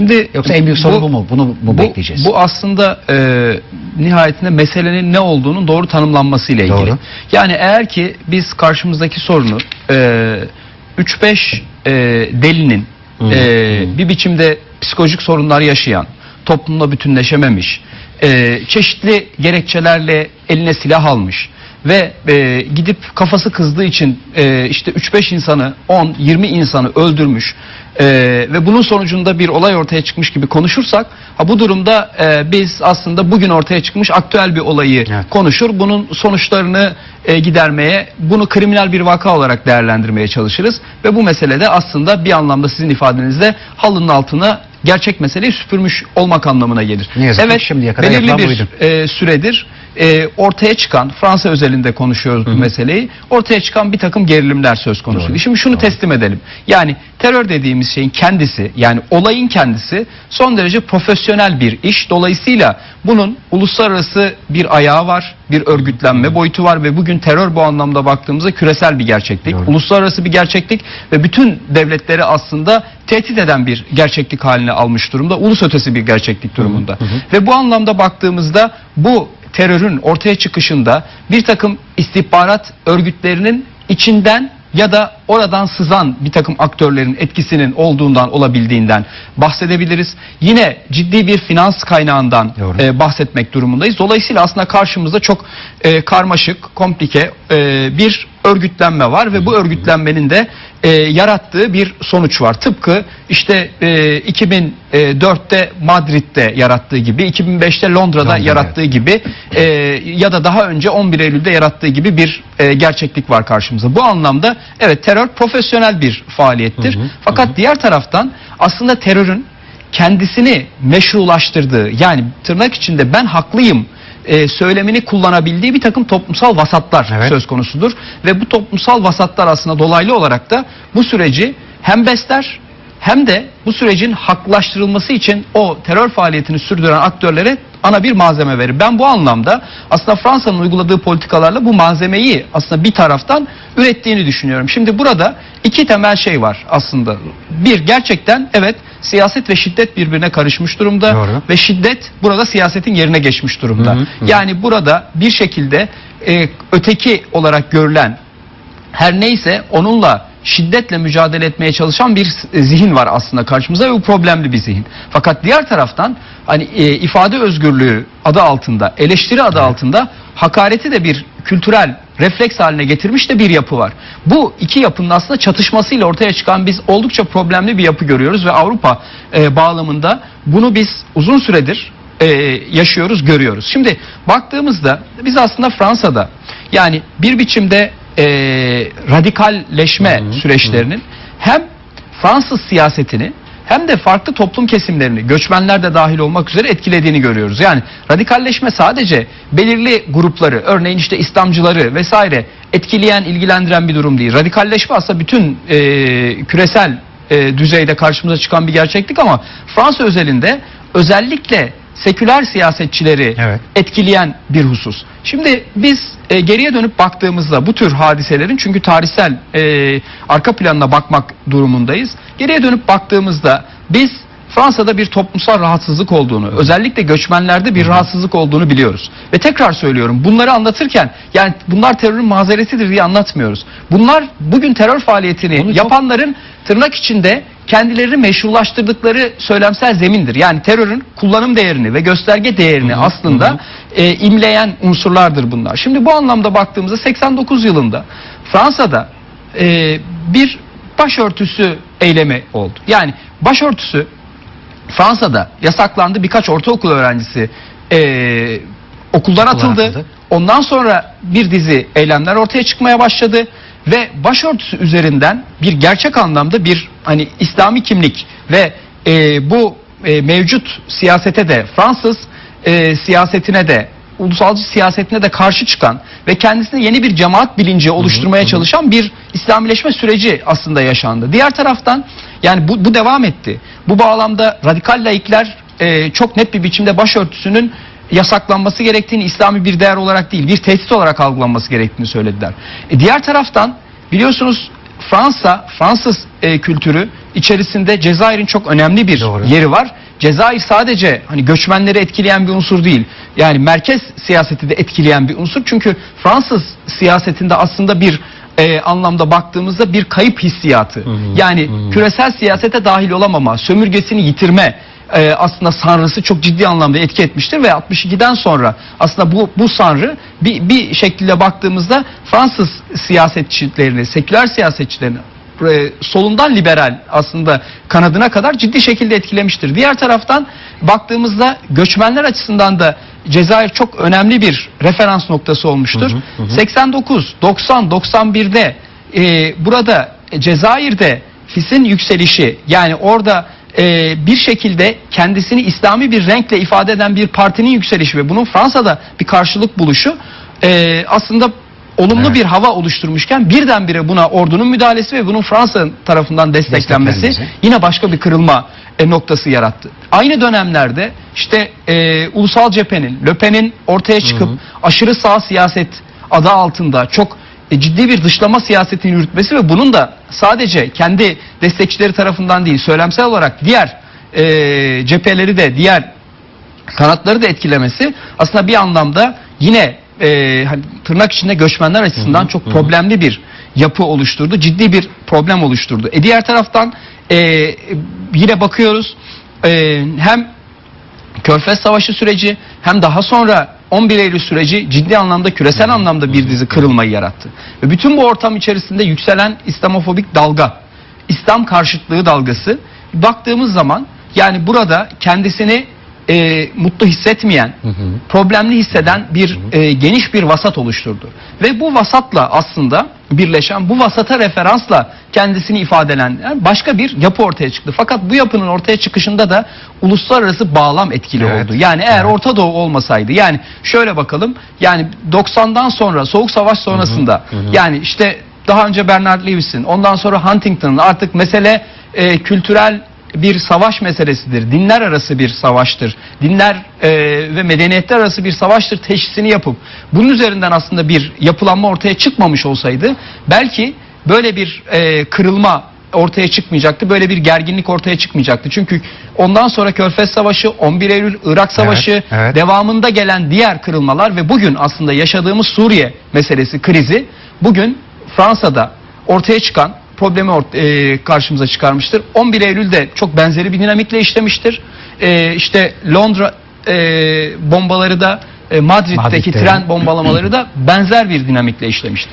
Şimdi Yoksa en büyük sorun bu mu? Bunu mu bu, bekleyeceğiz? Bu aslında e, nihayetinde meselenin ne olduğunun doğru tanımlanması ile ilgili. Doğru. Yani eğer ki biz karşımızdaki sorunu e, 3-5 e, delinin Hı, e, hı. bir biçimde psikolojik sorunlar yaşayan, toplumla bütünleşememiş, e, çeşitli gerekçelerle eline silah almış ve e, gidip kafası kızdığı için e, işte 3-5 insanı 10-20 insanı öldürmüş e, ve bunun sonucunda bir olay ortaya çıkmış gibi konuşursak ha bu durumda e, biz aslında bugün ortaya çıkmış aktüel bir olayı Evet. konuşur bunun sonuçlarını e, gidermeye bunu kriminal bir vaka olarak değerlendirmeye çalışırız ve bu meselede aslında bir anlamda sizin ifadenizde halının altına gerçek meseleyi süpürmüş olmak anlamına gelir. Ne yazık evet, şimdiye kadar belirli bir buydu. e, süredir e, ortaya çıkan Fransa özelinde konuşuyoruz bu meseleyi. Ortaya çıkan bir takım gerilimler söz konusu. Doğru, Şimdi şunu doğru. teslim edelim. Yani terör dediğimiz şeyin kendisi yani olayın kendisi son derece profesyonel bir iş. Dolayısıyla bunun uluslararası bir ayağı var, bir örgütlenme boyutu var ve bugün terör bu anlamda baktığımızda küresel bir gerçeklik, Doğru. uluslararası bir gerçeklik ve bütün devletleri aslında tehdit eden bir gerçeklik haline almış durumda. Ulus ötesi bir gerçeklik durumunda. Ve bu anlamda baktığımızda bu terörün ortaya çıkışında bir takım istihbarat örgütlerinin içinden ya da oradan sızan bir takım aktörlerin etkisinin olduğundan olabildiğinden bahsedebiliriz. Yine ciddi bir finans kaynağından Doğru. e, bahsetmek durumundayız. Dolayısıyla aslında karşımızda çok e, karmaşık, komplike e, bir örgütlenme var ve bu örgütlenmenin de e, yarattığı bir sonuç var. Tıpkı işte e, 2004'te Madrid'de yarattığı gibi, 2005'te Londra'da Londra'da, yarattığı gibi e, ya da daha önce 11 Eylül'de yarattığı gibi bir e, gerçeklik var karşımıza. Bu anlamda evet terör profesyonel bir faaliyettir. Fakat diğer taraftan aslında terörün kendisini meşrulaştırdığı yani tırnak içinde ben haklıyım e, söylemini kullanabildiği bir takım toplumsal vasatlar Evet. söz konusudur. Ve bu toplumsal vasatlar aslında dolaylı olarak da bu süreci hem besler hem de bu sürecin haklaştırılması için o terör faaliyetini sürdüren aktörlere ana bir malzeme verir. Ben bu anlamda aslında Fransa'nın uyguladığı politikalarla bu malzemeyi aslında bir taraftan ürettiğini düşünüyorum. Şimdi burada iki temel şey var aslında. Bir gerçekten evet siyaset ve şiddet birbirine karışmış durumda Doğru. ve şiddet burada siyasetin yerine geçmiş durumda. Hı hı, hı. Yani burada bir şekilde e, öteki olarak görülen her neyse onunla şiddetle mücadele etmeye çalışan bir zihin var aslında karşımıza ve bu problemli bir zihin. Fakat diğer taraftan hani e, ifade özgürlüğü adı altında, eleştiri adı altında hakareti de bir kültürel refleks haline getirmiş de bir yapı var. Bu iki yapının aslında çatışmasıyla ortaya çıkan biz oldukça problemli bir yapı görüyoruz ve Avrupa e, bağlamında bunu biz uzun süredir e, yaşıyoruz, görüyoruz. Şimdi baktığımızda biz aslında Fransa'da yani bir biçimde e, radikalleşme süreçlerinin hem Fransız siyasetini hem de farklı toplum kesimlerini, göçmenler de dahil olmak üzere etkilediğini görüyoruz. Yani radikalleşme sadece belirli grupları, örneğin işte İslamcıları vesaire etkileyen, ilgilendiren bir durum değil. Radikalleşme aslında bütün e, küresel e, düzeyde karşımıza çıkan bir gerçeklik ama Fransa özelinde özellikle seküler siyasetçileri Evet. etkileyen bir husus. Şimdi biz e, geriye dönüp baktığımızda bu tür hadiselerin çünkü tarihsel e, arka planına bakmak durumundayız. Geriye dönüp baktığımızda biz Fransa'da bir toplumsal rahatsızlık olduğunu, özellikle göçmenlerde bir rahatsızlık olduğunu biliyoruz. Ve tekrar söylüyorum bunları anlatırken yani bunlar terörün mazeretidir diye anlatmıyoruz. Bunlar bugün terör faaliyetini Bunu yapanların tırnak içinde kendilerini meşrulaştırdıkları söylemsel zemindir. Yani terörün kullanım değerini ve gösterge değerini aslında e, imleyen unsurlardır bunlar. Şimdi bu anlamda baktığımızda 89 yılında Fransa'da e, bir başörtüsü eylemi oldu. Yani başörtüsü Fransa'da yasaklandı. Birkaç ortaokul öğrencisi e, okuldan atıldı. atıldı. Ondan sonra bir dizi eylemler ortaya çıkmaya başladı ve başörtüsü üzerinden bir gerçek anlamda bir hani İslami kimlik ve e, bu e, mevcut siyasete de Fransız e, siyasetine de ulusalcı siyasetine de karşı çıkan ve kendisine yeni bir cemaat bilinci oluşturmaya çalışan bir İslamileşme süreci aslında yaşandı. Diğer taraftan yani bu, bu devam etti. Bu bağlamda radikal laikler e, çok net bir biçimde başörtüsünün yasaklanması gerektiğini İslami bir değer olarak değil bir tehdit olarak algılanması gerektiğini söylediler. E, diğer taraftan biliyorsunuz Fransa, Fransız e, kültürü içerisinde Cezayir'in çok önemli bir Doğru. yeri var. Cezayir sadece hani göçmenleri etkileyen bir unsur değil. Yani merkez siyaseti de etkileyen bir unsur. Çünkü Fransız siyasetinde aslında bir e, anlamda baktığımızda bir kayıp hissiyatı. Yani küresel siyasete dahil olamama, sömürgesini yitirme e, aslında sanrısı çok ciddi anlamda etki etmiştir ve 62'den sonra aslında bu bu sanrı bir, bir şekilde baktığımızda Fransız siyasetçilerini, seküler siyasetçilerini e, solundan liberal aslında kanadına kadar ciddi şekilde etkilemiştir. Diğer taraftan baktığımızda göçmenler açısından da Cezayir çok önemli bir referans noktası olmuştur. 89, 90, 91'de e, burada Cezayir'de FİS'in yükselişi yani orada e, bir şekilde kendisini İslami bir renkle ifade eden bir partinin yükselişi ve bunun Fransa'da bir karşılık buluşu e, aslında olumlu Evet. bir hava oluşturmuşken birdenbire buna ordunun müdahalesi ve bunun Fransa tarafından desteklenmesi Desteklenmesi. yine başka bir kırılma e, noktası yarattı. Aynı dönemlerde işte e, ulusal cephenin, Löpen'in ortaya çıkıp aşırı sağ siyaset adı altında çok e, ciddi bir dışlama siyasetini yürütmesi ve bunun da sadece kendi destekçileri tarafından değil söylemsel olarak diğer e, cepheleri de diğer kanatları da etkilemesi aslında bir anlamda yine e, hani tırnak içinde göçmenler açısından çok problemli bir yapı oluşturdu. Ciddi bir problem oluşturdu. E diğer taraftan e, yine bakıyoruz e, hem Körfez Savaşı süreci hem daha sonra 11 Eylül süreci ciddi anlamda küresel anlamda bir dizi kırılmayı yarattı. Ve bütün bu ortam içerisinde yükselen İslamofobik dalga, İslam karşıtlığı dalgası baktığımız zaman yani burada kendisini e, mutlu hissetmeyen, problemli hisseden bir e, geniş bir vasat oluşturdu. Ve bu vasatla aslında birleşen, bu vasata referansla kendisini ifade eden yani başka bir yapı ortaya çıktı. Fakat bu yapının ortaya çıkışında da uluslararası bağlam etkili Evet. oldu. Yani eğer Evet. Orta Doğu olmasaydı, yani şöyle bakalım, yani 90'dan sonra, Soğuk Savaş sonrasında, yani işte daha önce Bernard Lewis'in, ondan sonra Huntington'ın artık mesele e, kültürel bir savaş meselesidir. Dinler arası bir savaştır. Dinler e, ve medeniyetler arası bir savaştır teşhisini yapıp bunun üzerinden aslında bir yapılanma ortaya çıkmamış olsaydı belki böyle bir e, kırılma ortaya çıkmayacaktı. Böyle bir gerginlik ortaya çıkmayacaktı. Çünkü ondan sonra Körfez Savaşı, 11 Eylül Irak Savaşı, evet. devamında gelen diğer kırılmalar ve bugün aslında yaşadığımız Suriye meselesi, krizi bugün Fransa'da ortaya çıkan problemi ort- e, karşımıza çıkarmıştır. 11 Eylül'de çok benzeri bir dinamikle işlemiştir. E, işte Londra e, bombaları da e, Madrid'deki Madrid'de. tren bombalamaları da benzer bir dinamikle işlemiştir.